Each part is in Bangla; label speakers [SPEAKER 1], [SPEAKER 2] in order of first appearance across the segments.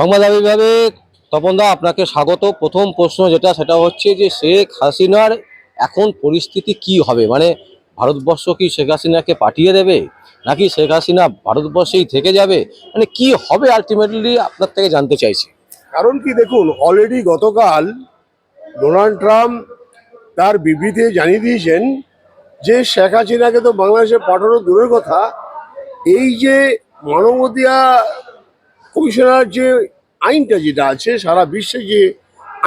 [SPEAKER 1] সংবাদভাবে তপনদা আপনাকে স্বাগত। প্রথম প্রশ্ন যেটা, সেটা হচ্ছে যে শেখ হাসিনার এখন পরিস্থিতি কি হবে? মানে ভারতবর্ষ কি শেখ হাসিনাকে পাঠিয়ে দেবে? নাকি শেখ হাসিনা ভারতবর্ষেই থেকে যাবে? মানে কি হবে আলটিমেটলি আপনার থেকে জানতে চাইছি।
[SPEAKER 2] কারণ কি দেখুন অলরেডি গতকাল ডোনাল্ড ট্রাম্প তার বিবৃতি জানিয়ে দিয়েছেন যে শেখ হাসিনাকে তো বাংলাদেশে পাঠানো দূরের কথা। এই যে মানবাধিকার কমিশনার যে আইনটা যেটা আছে, সারা বিশ্বে যে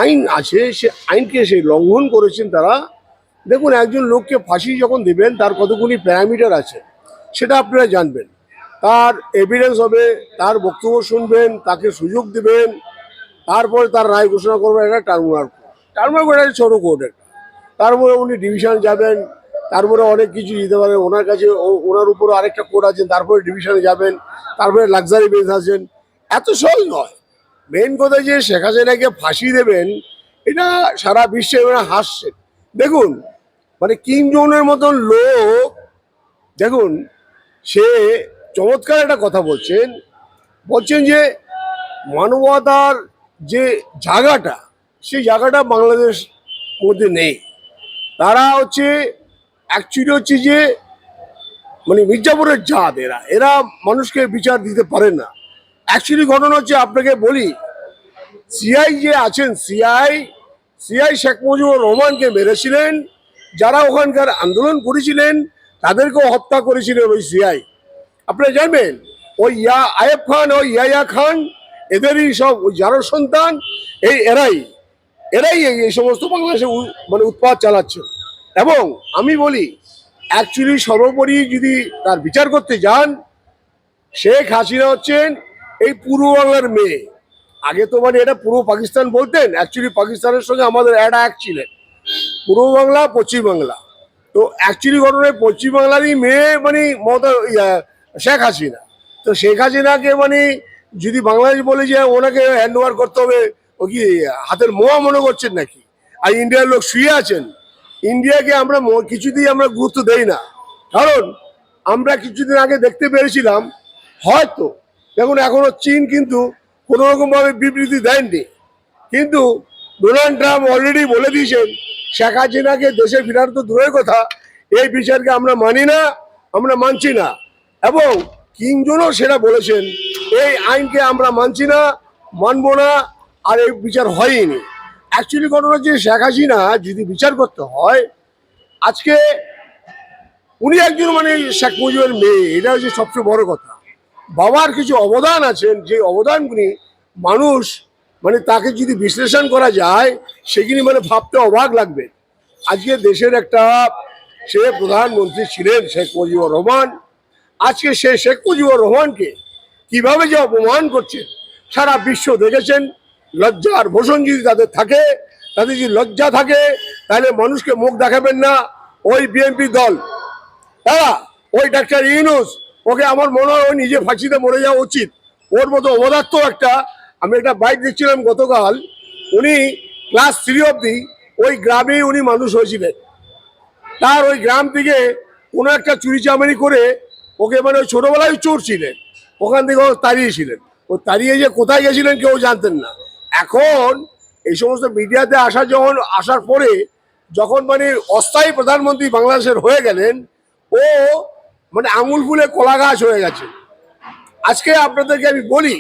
[SPEAKER 2] আইন আছে, সে আইনকে সে লঙ্ঘন করেছেন তারা। দেখুন, একজন লোককে ফাঁসি যখন দেবেন, তার কতগুলি প্যারামিটার আছে, সেটা আপনারা জানবেন। তার এভিডেন্স হবে, তার বক্তব্য শুনবেন, তাকে সুযোগ দেবেন, তারপরে তার রায় ঘোষণা করবেন একটা টার্মিনাল কোর্ট টার্মিনাল কোর্ট একটা ছোটো কোর্ট একটা তারপরে উনি ডিভিশন যাবেন, তারপরে অনেক কিছু দিতে পারেন। ওনার কাছে ওনার উপরে আরেকটা কোর্ট আছেন, তারপরে ডিভিশনে যাবেন, তারপরে লাক্সারি বেঞ্চ আছেন। এত সহজ নয়। মেন কথা যে শেখ হাসিনাকে ফাঁসি দেবেন, এটা সারা বিশ্বে এরা হাসছেন দেখুন মানে কিং জোনের মতন লোক, দেখুন, সে চমৎকার একটা কথা বলছেন। বলছেন যে মানবতার যে জায়গাটা, সেই জায়গাটা বাংলাদেশ মধ্যে নেই। তারা হচ্ছে অ্যাকচুয়ালি হচ্ছে যে মানে মির্জাপুরের জাত এরা। এরা মানুষকে বিচার দিতে পারে না। অ্যাকচুয়ালি ঘটনা হচ্ছে আপনাকে বলি সিআই যে আছেন সিআই সিআই শেখ মুজিবুর রহমানকে মেরেছিলেন, যারা ওখানকার আন্দোলন করেছিলেন, তাদেরকেও হত্যা করেছিলেন ওই সিআই আপনারা জানবেন, ওই ইয়া আয়েব খান, ওই ইয়ায়া খান, এদেরই সব ওই যারো সন্তান, এই এরাই এরাই এই সমস্ত বাংলাদেশে মানে উৎপাদ চালাচ্ছে। এবং আমি বলি অ্যাকচুয়ালি সর্বোপরি যদি তার বিচার করতে যান, শেখ হাসিনা হচ্ছেন এই পূর্ব বাংলার মেয়ে। আগে তো মানে এটা পূর্ব পাকিস্তান বলতেন অ্যাকচুয়ালি পাকিস্তানের সঙ্গে আমাদের একটা এক ছিলেন। পূর্ব বাংলা, পশ্চিম বাংলা। তো অ্যাকচুয়ালি ঘটনায় পশ্চিম বাংলারই মেয়ে মানে মমতা শেখ হাসিনা। তো শেখ হাসিনাকে মানে যদি বাংলাদেশ বলে যে ওনাকে হ্যান্ড ওভার করতে হবে, ও কি হাতের মোয়া মনে করছেন নাকি? আর ইন্ডিয়ার লোক শুয়ে আছেন। ইন্ডিয়াকে আমরা কিছুতেই আমরা গুরুত্ব দেই না। কারণ আমরা কিছুদিন আগে দেখতে পেরেছিলাম, হয়তো দেখুন, এখনও চীন কিন্তু কোনো রকমভাবে বিবৃতি দেয়নি। কিন্তু ডোনাল্ড ট্রাম্প অলরেডি বলে দিয়েছেন, শেখ হাসিনাকে দেশে ফেরার তো দূরের কথা, এই বিচারকে আমরা মানি না, আমরা মানছি না। এবং কিংজনও সেটা বলেছেন, এই আইনকে আমরা মানছি না, মানবো না, আর এই বিচার হয়নি অ্যাকচুয়ালি ঘটনা হচ্ছে, শেখ হাসিনা যদি বিচার করতে হয়, আজকে উনি একজন মানে শেখ মুজিবের মেয়ে, এটা হচ্ছে সবচেয়ে বড় কথা। বাবার কিছু অবদান আছেন, যে অবদানগুলি মানুষ মানে তাকে যদি বিশ্লেষণ করা যায়, সেগুলি মানে ভাবতে অবাক লাগবে। আজকে দেশের একটা সে প্রধানমন্ত্রী ছিলেন শেখ মুজিবুর রহমান। আজকে সে শেখ মুজিবুর রহমানকে কীভাবে যে অপমান করছে সারা বিশ্ব দেখেছেন। লজ্জার ভোষণ যদি তাদের থাকে, তাদের যদি লজ্জা থাকে, তাহলে মানুষকে মুখ দেখাবেন না। ওই বিএনপি দল, তারা, ওই ডাক্তার ইউনুস ওকে আমার মনে হয় ও নিজে ফাঁসিতে মরে যাওয়া উচিত। ওর মতো অবদার্থ একটা, আমি একটা বাইক দেখছিলাম গতকাল, উনি ক্লাস থ্রি অবধি ওই গ্রামেই উনি মানুষ হয়েছিলেন। তার ওই গ্রাম থেকে কোনো একটা চুরি চামারি করে ওকে মানে ওই ছোটোবেলায় চোর ছিলেন ওখান থেকে ও তাড়িয়েছিলেন। ও তাড়িয়ে যে কোথায় গেছিলেন কেউ জানতেন না। এখন এই সমস্ত মিডিয়াতে আসা যখন, আসার পরে যখন মানে অস্থায়ী প্রধানমন্ত্রী বাংলাদেশের হয়ে গেলেন, ও মানে আঙুল ফুলে কলা গাছ হয়ে গেছে। আজকে আপনাদেরকে আমি বলি,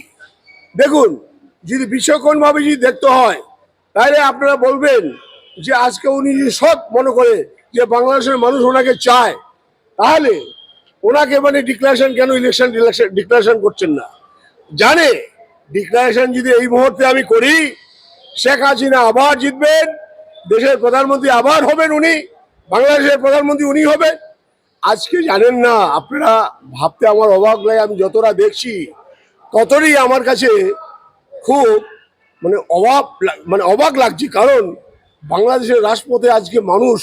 [SPEAKER 2] দেখুন, যদি বিশ্বক্ষণভাবে যদি দেখতে হয়, তাহলে আপনারা বলবেন যে আজকে উনি যদি সৎ মনে করে যে বাংলাদেশের মানুষ ওনাকে চায়, তাহলে ওনাকে মানে ডিক্লারেশন কেন ইলেকশন ডিক্লারেশন করছেন না? জানে ডিক্লারেশন যদি এই মুহূর্তে আমি করি, শেখ হাসিনা আবার জিতবেন, দেশের প্রধানমন্ত্রী আবার হবেন উনি, বাংলাদেশের প্রধানমন্ত্রী উনি হবেন। আজকে জানেন না, আপনারা ভাবতে আমার অবাক লাগে, আমি যতটা দেখছি ততই আমার কাছে খুব মানে অবাক মানে অবাক লাগছে। কারণ বাংলাদেশের রাজপথে আজকে মানুষ,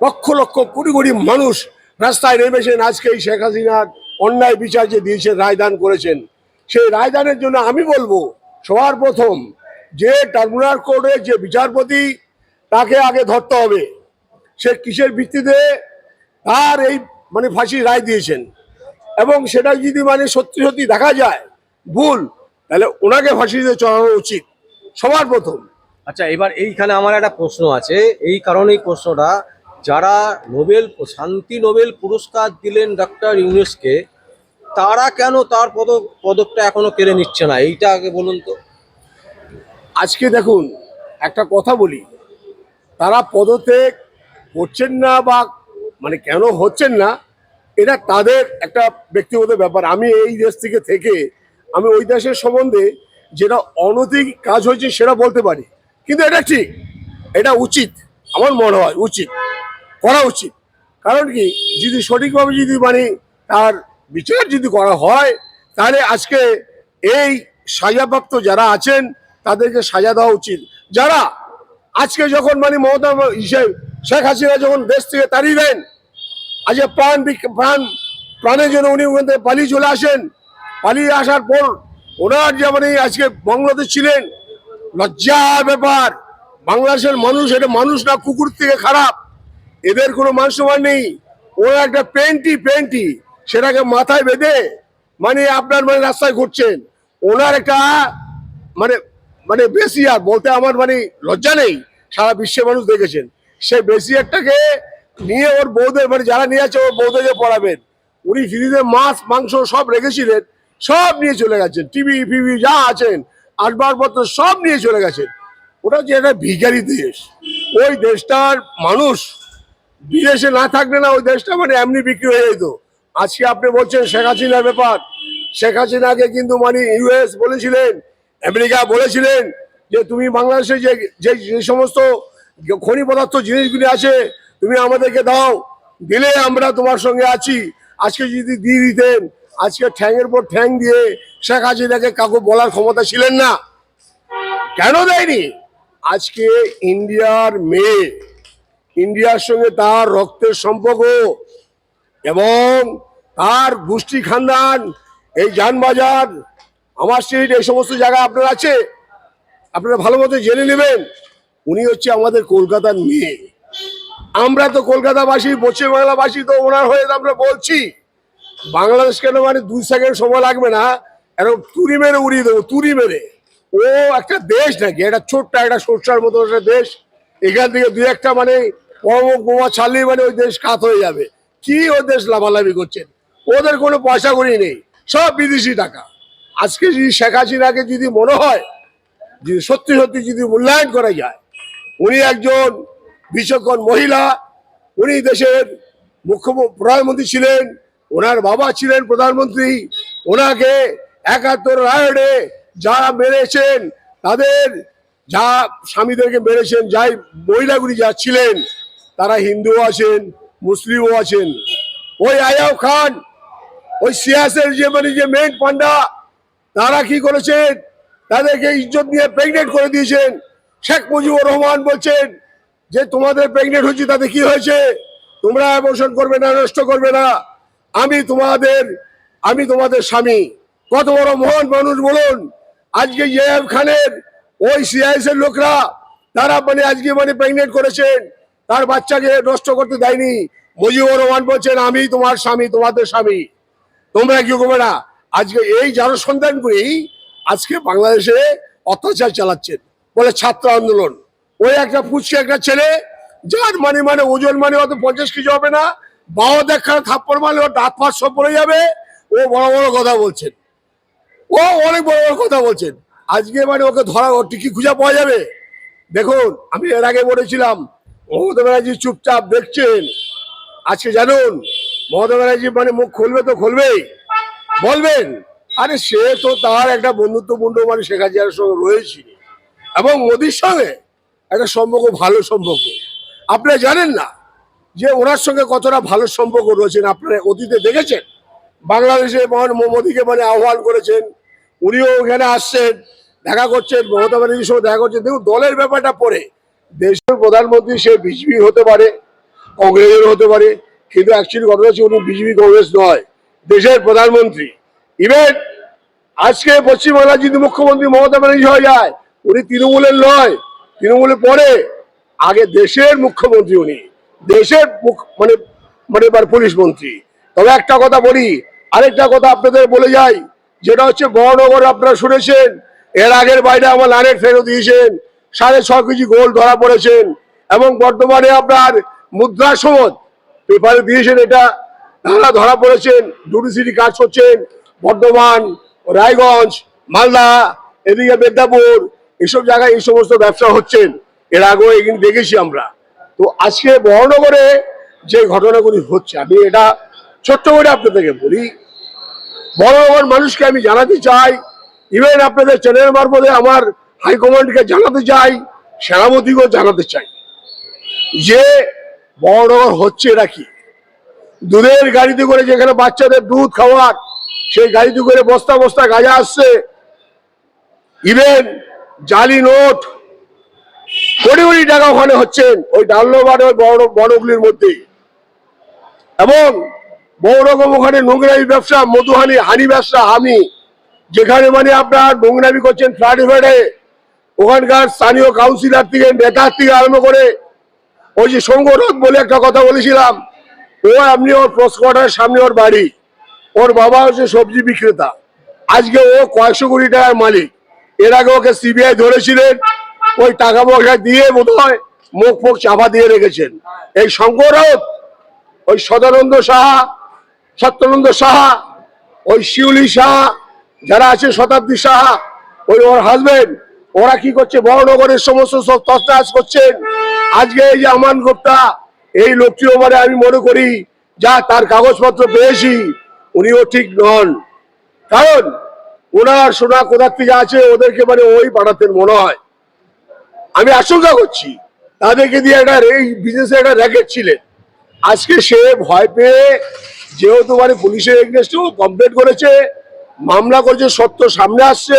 [SPEAKER 2] লক্ষ লক্ষ কোটি কোটি মানুষ রাস্তায় নেমেছেন। আজকে এই শেখ হাসিনার অন্যায় বিচার যে দিয়েছেন রায়দান করেছেন। সেই রায়দানের জন্য আমি বলব, সবার প্রথম যে টার্মিনাল কোর্টের যে বিচারপতি তাকে আগে ধরতে হবে। সে কিসের ভিত্তিতে? তার এই মানে ফাঁসির রায় দিয়েছেন। এবং সেটা যদি মানে সত্যি সত্যি দেখা যায় ভুল তাহলে ওনাকে ফাঁসি ফাঁসিতে চড়ানো উচিত। সবার প্রথম।
[SPEAKER 1] আচ্ছা এবার এইখানে আমার একটা প্রশ্ন আছে। এই কারণেই প্রশ্নটা যারা নোবেল শান্তি নোবেল পুরস্কার দিলেন ডক্টর ইউনুসকে তারা কেন তার পদ পদকটা এখনও কেড়ে নিচ্ছে না? এইটা আগে বলুন তো।
[SPEAKER 2] আজকে দেখুন একটা কথা বলি। তারা পদত্যাগ করছেন না বা মানে কেন হচ্ছেন না, এটা তাদের একটা ব্যক্তিগত ব্যাপার। আমি এই দেশ থেকে থেকে আমি ওই দেশের সম্বন্ধে যেটা অনৈতিক কাজ হয়েছে সেটা বলতে পারি। কিন্তু এটা ঠিক, এটা উচিত, আমার মনে হয় উচিত, করা উচিত। কারণ কি, যদি সঠিকভাবে যদি মানে তার বিচার যদি করা হয়, তাহলে আজকে এই সাজাপ্রাপ্ত যারা আছেন, তাদেরকে সাজা দেওয়া উচিত। যারা আজকে যখন মানে মমতা হিসেবে শেখ হাসিনা যখন দেশ থেকে তাড়িয়ে দেন আজকে প্রাণ প্রাণ, প্রাণের জন্য উনি ওখান থেকে পালিয়ে চলে আসেন। পালিয়ে আসার পর ওনার যে মানে আজকে বাংলাদেশ ছিলেন, লজ্জার ব্যাপার। বাংলাদেশের মানুষ, এটা মানুষ না, কুকুর থেকে খারাপ। এদের কোনো মান নেই। ওরা একটা পেন্টি পেন্টি সেটাকে মাথায় বেঁধে মানে আপনার মানে রাস্তায় ঘুরছেন। ওনার একটা মানে মানে বেশি আর বলতে আমার মানে লজ্জা নেই। সারা বিশ্বের মানুষ দেখেছেন। সেই বেসিয়ারটাকে নিয়ে ওর বৌদের মানে যারা নিয়ে আছে ওর বৌদেরকে পড়াবেন। উনি ফ্রিতে মাছ, মাংস সব রেখেছিলেন, সব নিয়ে চলে গেছেন। টিভি, ফিভি, যা আছেন, আসবাবপত্র সব নিয়ে চলে গেছেন। ওটা যে একটা ভিখারি দেশ। ওই দেশটার মানুষ বিদেশে না থাকলে না ওই দেশটা মানে এমনি বিক্রি হয়ে যেত। আজকে আপনি বলছেন শেখ হাসিনার ব্যাপার। শেখ হাসিনাকে কিন্তু মানে ইউএস বলেছিলেন, আমেরিকা বলেছিলেন যে, তুমি বাংলাদেশে যে যে সমস্ত খনি পদার্থ জিনিসগুলি আছে, তুমি আমাদেরকে দাও। দিলে আমরা তোমার সঙ্গে আছি। আজকে যদি দিয়ে দিতেন, আজকে ঠ্যাংয়ের পর ঠ্যাং দিয়ে শেখ হাসিনাকে কাকু বলার ক্ষমতা ছিলেন না। কেন দেয়নি? আজকে ইন্ডিয়ার মেয়ে, ইন্ডিয়ার সঙ্গে তার রক্তের সম্পর্ক এবং তার গোষ্ঠী খানদান, এই যানবাজার আমার স্ট্রিট এই সমস্ত জায়গা আপনার আছে? আপনারা ভালো মতো জেনে নেবেন। উনি হচ্ছে আমাদের কলকাতার মেয়ে। আমরা তো কলকাতাবাসী, পশ্চিমবাংলাবাসী তো ওনার হয়ে আমরা বলছি, বাংলাদেশ কেন মানে দুই সেকেন্ড সময় লাগবে না? এরকম তুরি মেরে উড়িয়ে দেবো তুরি মেরে। ও একটা দেশ নাকি, একটা ছোট্ট একটা সরষার মতো একটা দেশ। এখান থেকে দুই একটা মানে পরম বোমা ছাড়লেই মানে ওই দেশ কাত হয়ে যাবে। কি ও দেশ লাভালাভি করছেন? ওদের কোনো পয়সা করি নেই, সব বিদেশি টাকা। আজকে যদি শেখ হাসিনাকে যদি মনে হয়, যদি সত্যি সত্যি যদি মূল্যায়ন করা যায় উনি একজন বিচক্ষণ মহিলা, উনি দেশের মুখ্যমন্ত্রী প্রধানমন্ত্রী ছিলেন, ওনার বাবা ছিলেন প্রধানমন্ত্রী, ওনাকে একাত্তর রায়ডে যারা মেরেছেন, তাদের যা স্বামীদেরকে মেরেছেন, যাই মহিলাগুলি যা ছিলেন, তারা হিন্দু আছেন, মুসলিমও আছেন। ওই আয়াব খান, ওই সিয়াসের যে মানে যে মেন পান্ডা তারা কি করেছেন? তাদেরকে ইজ্জত নিয়ে প্রেগনেন্ট করে দিয়েছেন। শেখ মুজিবুর রহমান বলছেন যে তোমাদের প্রেগনেন্ট হচ্ছে তাতে কি হয়েছে? তোমরা অ্যাবর্শন করবে না নষ্ট করবে না। আমি তোমাদের আমি তোমাদের স্বামী। কত বড় মহান মানুষ, বলুন। আজকে ইয়েব খানের, ওই সিআইএসের লোকরা, তারা মানে আজকে মানে প্রেগনেন্ট করেছেন। তার বাচ্চাকে নষ্ট করতে দেয়নি। মুজিবুর রহমান বলছেন, আমি তোমার স্বামী, তোমাদের স্বামী। তোমরা কি করবে না? আজকে এই যারা সন্তানগুলি আজকে বাংলাদেশে অত্যাচার চালাচ্ছেন। বলে ছাত্র আন্দোলন। ওই একটা পুচকে একটা ছেলে, যার মানে মানে ওজন মানে অত পঞ্চাশ কেজি হবে না, বাবা দেখা থাপ্পড় মারলে ওর দাঁত ফাঁস সব পড়ে যাবে, ও বড় বড় কথা বলছেন। ও অনেক বড় বড় কথা বলছেন। আজকে মানে ওকে ধরা, ওর টিকি খুঁজে পাওয়া যাবে। দেখুন, আমি এর আগে বলেছিলাম, মমতা ব্যানার্জি চুপচাপ দেখছেন। আজকে জানুন, মমতা ব্যানার্জি মানে মুখ খুলবে তো খুলবেই। বলবেন, আরে সে তো তার একটা বন্ধুত্বপূর্ণ মানে শেখ হাসিনার সঙ্গে রয়েছে। এবং মোদির সঙ্গে একটা সম্পর্ক, ভালো সম্পর্ক। আপনারা জানেন না যে ওনার সঙ্গে কতটা ভালো সম্পর্ক রয়েছেন। আপনারা অতীতে দেখেছেন? বাংলাদেশে মোদিকে মানে আহ্বান করেছেন। উনিও ওখানে আসছেন, দেখা করছেন, মমতা ব্যানার্জির সঙ্গে দেখা করছেন। দেখুন, দলের ব্যাপারটা পরে। দেশের প্রধানমন্ত্রী সে বিজেপি হতে পারে কংগ্রেসের হতে পারে, কিন্তু অ্যাকচুয়ালি কথা হচ্ছে উনি বিজেপি, কংগ্রেস নয়, দেশের প্রধানমন্ত্রী। ইভেন আজকে পশ্চিমবাংলার যদি মুখ্যমন্ত্রী মমতা ব্যানার্জি হয়ে যায় উনি তৃণমূলের নয় তৃণমূলের পরে আগে দেশের মুখ্যমন্ত্রী উনি। দেশের মানে মানে এবার পুলিশ মন্ত্রী। তবে একটা কথা বলি, আরেকটা কথা আপনাদের বলে যাই, যেটা হচ্ছে বড়নগর আপনারা শুনেছেন, এর আগের বাইরে আমার লানের ফেরত দিয়েছেন, সাড়ে ছ কেজি গোল্ড ধরা পড়েছেন, এবং বর্তমানে আপনার মুদ্রা সমত পেপারে দিয়েছেন এটা তারা ধরা পড়েছেন ডুডুসিটি কাজ করছেন, বর্ধমান, রায়গঞ্জ, মালদা, এদিকে মেদিনীপুর এসব জায়গায় এই সমস্ত ব্যবসা হচ্ছেন এর আগেও এখানে দেখেছি আমরা। তো আজকে বহনগরে যে ঘটনাগুলি হচ্ছে, আমি এটা ছোট্ট করে আপনাদেরকে বলি। বড় মানুষকে আমি জানাতে চাই। ইভেন আপনাদের চ্যানেল মারফতে আমার হাইকমান্ডকে জানাতে চাই, সেনাপতিকেও জানাতে চাই। যে বড় হচ্ছে এটা কি? দুধের গাড়িতে করে যেখানে বাচ্চাদের দুধ খাওয়ার, সেই গাড়িতে করে বস্তা বস্তা গাঁজা আসছে। ইভেন জালি নোট। কোটি কোটি টাকা ওখানে হচ্ছেন ওই ডাল্লোবাদ ওই বড় বড়গুলির মধ্যে এবং বড় রকম ওখানে নোংরামি ব্যবসা, মধুহানি, হানি ব্যবসা, হামি। যেখানে মানে আপনার নোংরামি করছেন ফ্ল্যাটে ফ্ল্যাটে ওখানকার স্থানীয় কাউন্সিলর থেকে, নেতার থেকে আরম্ভ করে, ওই যে সংগঠক বলে একটা কথা বলেছিলাম ও আপনি ওর পোস্ট কোয়ার্টারের সামনে ওর বাড়ি, ওর বাবা হচ্ছে সবজি বিক্রেতা। আজকে ও কয়েকশো কোটি টাকার মালিক। এর আগে ওকে সিবিআই ধরেছিলেন। ওই টাকা পয়সা দিয়ে বোধ হয় মুখ ফুখ চাপা দিয়ে রেখেছেন। এই শঙ্করত ওই সদানন্দ সাহা, সত্যানন্দ সাহা, ওই শিউলি সাহা, যারা আছে শতাব্দী সাহা, ওই ওর হাজবেন্ড ওরা কি করছে? বড়নগরের সমস্ত সব করছেন। আজকে এই যে আমান গুপ্তা, এই লোকটি ওপরে আমি মনে করি, যা তার কাগজপত্র পেয়েছি, উনিও ঠিক নন। কারণ ওনার সোনা কোথার থেকে আছে, ওদেরকে মানে ওই পাঠাতেন মনে হয়। আমি আশঙ্কা করছি, তাদেরকে দিয়ে একটা এই বিজনেসে একটা র্যাকেট ছিলেন। আজকে সে ভয় পেয়ে যেহেতু মানে পুলিশের এগেনস্টেও কমপ্লেন করেছে, মামলা করেছে, সত্য সামনে আসছে,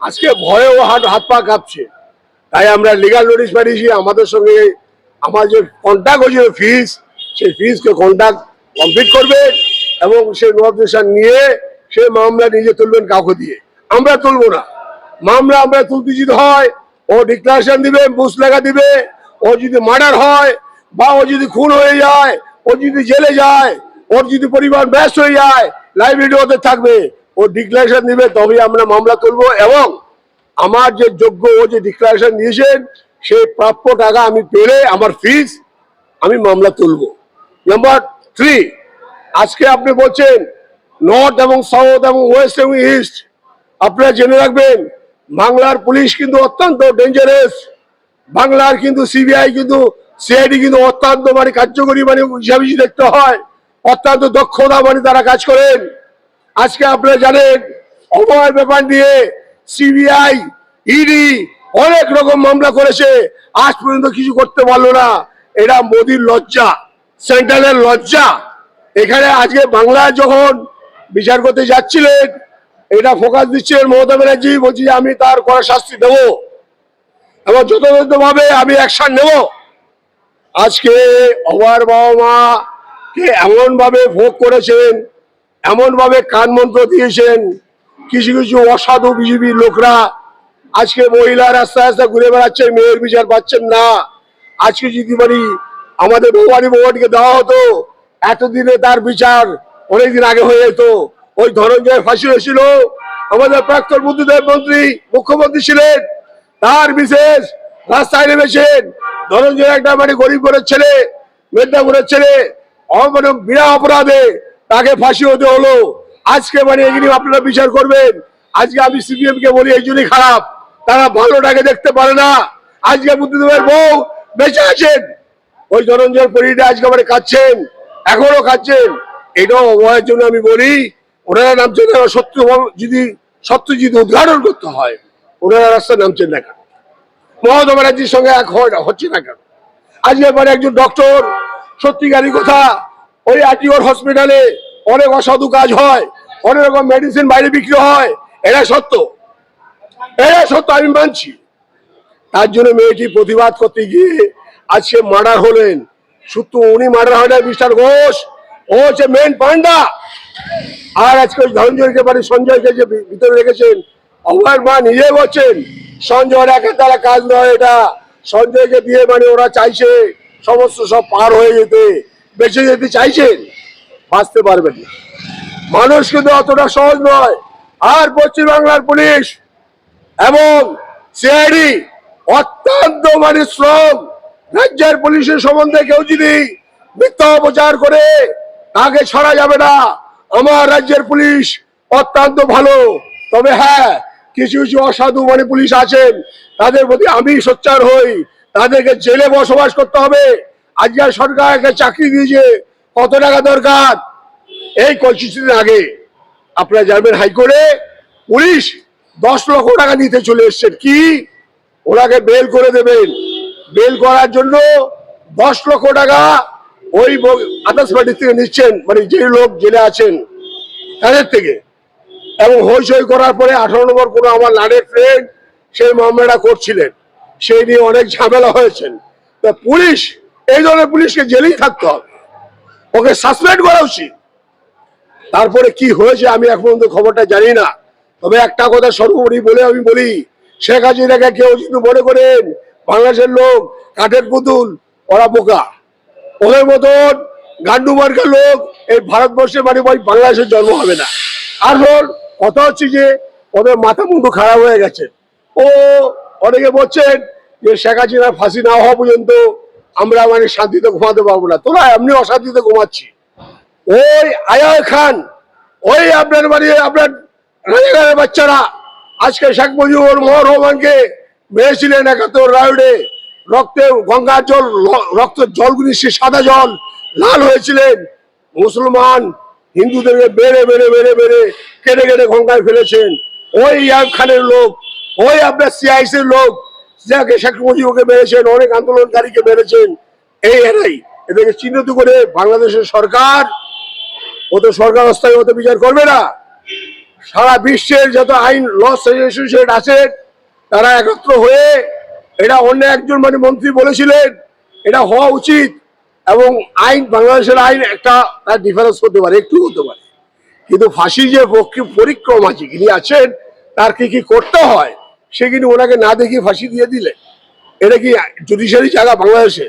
[SPEAKER 2] আজকে ভয়ে ও হাত হাত পা কাঁপছে। তাই আমরা লিগাল নোটিশ পাঠিয়েছি, আমাদের সঙ্গে আমার যে কন্ট্যাক্ট হয়েছিল ফিজ সেই ফিজকে কন্ট্যাক্ট কমপ্লিট করবে এবং সেই নোটিফিকেশন নিয়ে সে মামলা নিজে তুলবেন কাউকে দিয়ে। আমরা তুলবো না। মামলা আমরা তুলতে যদি হয়, ও ডিক্লারেশন দিবে বুস লেখা দিবে, ও যদি মার্ডার হয়, বা ও যদি খুন হয়ে যায়, ও যদি জেলে যায়, ওর যদি পরিবার ব্যস্ত হয়ে যায় লাইব্রেরি ওদের থাকবে। ও ডিক্লারেশন দিবে, তবেই আমরা মামলা তুলবো এবং আমার যে যোগ্য ও যে ডিক্লারেশন দিয়েছেন, সেই প্রাপ্য টাকা আমি পেলে, আমার ফিস আমি মামলা তুলবো। নাম্বার থ্রি আজকে আপনি বলছেন নর্থ এবং সাউথ এবং ওয়েস্ট এবং ইস্ট। আপনারা জেনে রাখবেন, বাংলার পুলিশ কিন্তু অত্যন্ত ডেঞ্জারাস বাংলার কিন্তু সিবিআই কিন্তু সিআইডি কিন্তু অত্যন্ত মানে কার্যকরী মানে হিসাবে দেখতে হয়, অত্যন্ত দক্ষতা মানে তারা কাজ করেন। আজকে আপনারা জানেন, অভয় ব্যাপার নিয়ে সিবিআই ইডি অনেক রকম মামলা করেছে। আজ পর্যন্ত কিছু করতে পারল না। এটা মোদির লজ্জা, সেন্ট্রালের লজ্জা। এখানে আজকে বাংলায় যখন বিচার করতে যাচ্ছিলেন, এটা ফোকাস দিচ্ছেন মমতা ব্যানার্জি, বলছি যে আমি তার করা শাস্তি দেবো। এবং যথাযথ ভাবে আমি অ্যাকশন নেব। আজকে অবার বাবা মা কে এমন ভাবে ভোগ করেছেন এমন ভাবে কান মন্ত্র দিয়েছেন, কিছু কিছু অসাধু বিজেপির লোকরা, আজকে মহিলা রাস্তায় রাস্তায় ঘুরে বেড়াচ্ছে, মেয়ের বিচার পাচ্ছেন না। আজকে যদি বলি, আমাদের ভবানী ভবনকে দেওয়া হতো, এতদিনে তার বিচার অনেকদিন আগে হয়ে যেত। ওই ধনঞ্জয় ফাঁসি হয়েছিল। আমাদের প্রাক্তন বুদ্ধিদেব মন্ত্রী, মুখ্যমন্ত্রী ছিলেন। তার বিশেষ রাস্তায় নেমেছেন। ধনঞ্জয় একটা মানে গরিব ঘরের ছেলে, মেদিনীপুরের ছেলে। অ- মানে বিনা অপরাধে তাকে ফাঁসি হতে হলো। আজকে মানে এগুলি আপনারা বিচার করবেন। আজকে আমি সিপিএম কে বলি, এই জন্যই খারাপ। তারা ভালোটাকে দেখতে পারে না। আজকে বুদ্ধিদেবের বউ বেঁচে আছেন। ওই ধনঞ্জয়ের পরিটা আজকে মানে কাচ্ছেন এখনও খাচ্ছেন এটাও অবহের জন্য আমি বলি ওনারা নামছেন না, সত্য যদি সত্য যদি উদ্ঘাটন করতে হয় ওনারা রাস্তায় নামছেন না কেন? মমতা ব্যানার্জির সঙ্গে এক হয়- হচ্ছে না কেন? আজকে মানে একজন ডক্টর সত্যিকারই কথা ওই আরটিওর হসপিটালে অনেক অসাধু কাজ হয় অনেক রকম মেডিসিন বাইরে বিক্রি হয় এটা সত্য। এটা সত্য আমি মানছি। তার জন্য মেয়েটি প্রতিবাদ করতে গিয়ে আজকে মার্ডার হলেন। শুধু উনি মার্ডার হয় না মিস্টার ঘোষ। ও হচ্ছে মেন পান্ডা আর আজকে ধনঞ্জয়কে মানে সঞ্জয়কে যে ভিতরে রেখেছেন অভয়ের মা নিজে বলছেন সঞ্জয়ের একের দ্বারা কাজ নয় এটা। সঞ্জয়কে দিয়ে মানে ওরা চাইছে সমস্ত সব পার হয়ে যেতে। বেঁচে যেতে চাইছেন, বাঁচতে পারবেন না। মানুষ কিন্তু অতটা সহজ নয়। আর পশ্চিমবাংলার পুলিশ এবং সিআইডি অত্যন্ত মানে শ্রম। রাজ্যের পুলিশের সম্বন্ধে কেউ যদি মিথ্যা প্রচার করে তাকে ছড়া যাবে না? আমার রাজ্যের পুলিশ অত্যন্ত ভালো। তবে হ্যাঁ কিছু কিছু অসাধু মানে পুলিশ আছেন। তাদের প্রতি আমি সোচ্চার হই। তাদেরকে জেলে বসবাস করতে হবে। আজকাল সরকার একটা চাকরি দিয়েছে। কত টাকা দরকার? এই পঁচিশ দিন আগে। আপনারা যাবেন হাইকোর্টে পুলিশ দশ লক্ষ টাকা নিতে চলে এসছেন। কি? ওনাকে বেল করে দেবেন। বেল করার জন্য দশ লক্ষ টাকা ওই আদার্স পার্টির থেকে নিচ্ছেন মানে যে লোক জেলে আছেন, তাদের থেকে। এবং হইচই করার পরে আঠারো নম্বর কোনো আমার লাডের ফ্রেন্ড সেই মামলাটা করছিলেন। সেই নিয়ে অনেক ঝামেলা হয়েছেন। তা পুলিশ, এই ধরনের পুলিশকে জেলেই থাকতে হবে। ওকে সাসপেন্ড করা উচিত। তারপরে কি হয়েছে আমি এখন পর্যন্ত খবরটা জানি না। তবে একটা কথা সর্বোপরি বলে আমি বলি, শেখ হাসিনাকে কেউ যদি মনে করেন, বাংলাদেশের লোক কাঠের পুতুল, ওরা বোকা। ওদের মতন গান্ডু মার্কার লোক এই ভারতবর্ষের মানে ওই বাংলাদেশের জন্ম হবে না। আর হল কথা হচ্ছে যে ওদের মাথা মুন্ডু খারাপ হয়ে গেছে। ও অনেকে বলছেন যে শেখ হাসিনার ফাঁসি না হওয়া পর্যন্ত আমরা মানে শান্তিতে ঘুমাতে পারব না। তোরা এমনি অশান্তিতে ঘুমাচ্ছি। ওই আয়ার খান, ওই আপনার মানে আপনার রাজাকারের বাচ্চারা, আজকে শেখ মুজিবুর মোহর রহমানকে মেরেছিলেন একাত্তর রায়ডে রক্তে গঙ্গার জল, রক্ত জলগুলি সে সাদা জল লাল হয়েছিলেন। মুসলমান হিন্দুদেরকে বেড়ে বেড়ে বেড়ে বেড়ে কেটে কেটে গঙ্গায় ফেলেছেন। ওই ইয়াব খানের লোক, ওই আপনার সিআইসির লোক, যাকে শেখ মুজিবকে মেরেছেন, অনেক আন্দোলনকারীকে মেরেছেন, এই এরাই। এদেরকে চিহ্নিত করে বাংলাদেশের সরকার, ও তো সরকার অস্থায়ী হতে বিচার করবে না। সারা বিশ্বের যত আইন ল অ্যাসোসিয়েশন আছে, তারা একত্র হয়ে এটা অন্য একজন মানে মন্ত্রী বলেছিলেন, এটা হওয়া উচিত এবং আইন, বাংলাদেশের আইন একটা তার ডিফারেন্স হতে পারে, একটু হতে পারে। কিন্তু ফাঁসি যে পরিক্রম আছে, যিনি আছেন, তার কি কি করতে হয়, সে কিন্তু ওনাকে না দেখিয়ে ফাঁসি দিয়ে দিলে। এটা কি জুডিশিয়ারি জায়গা বাংলাদেশে?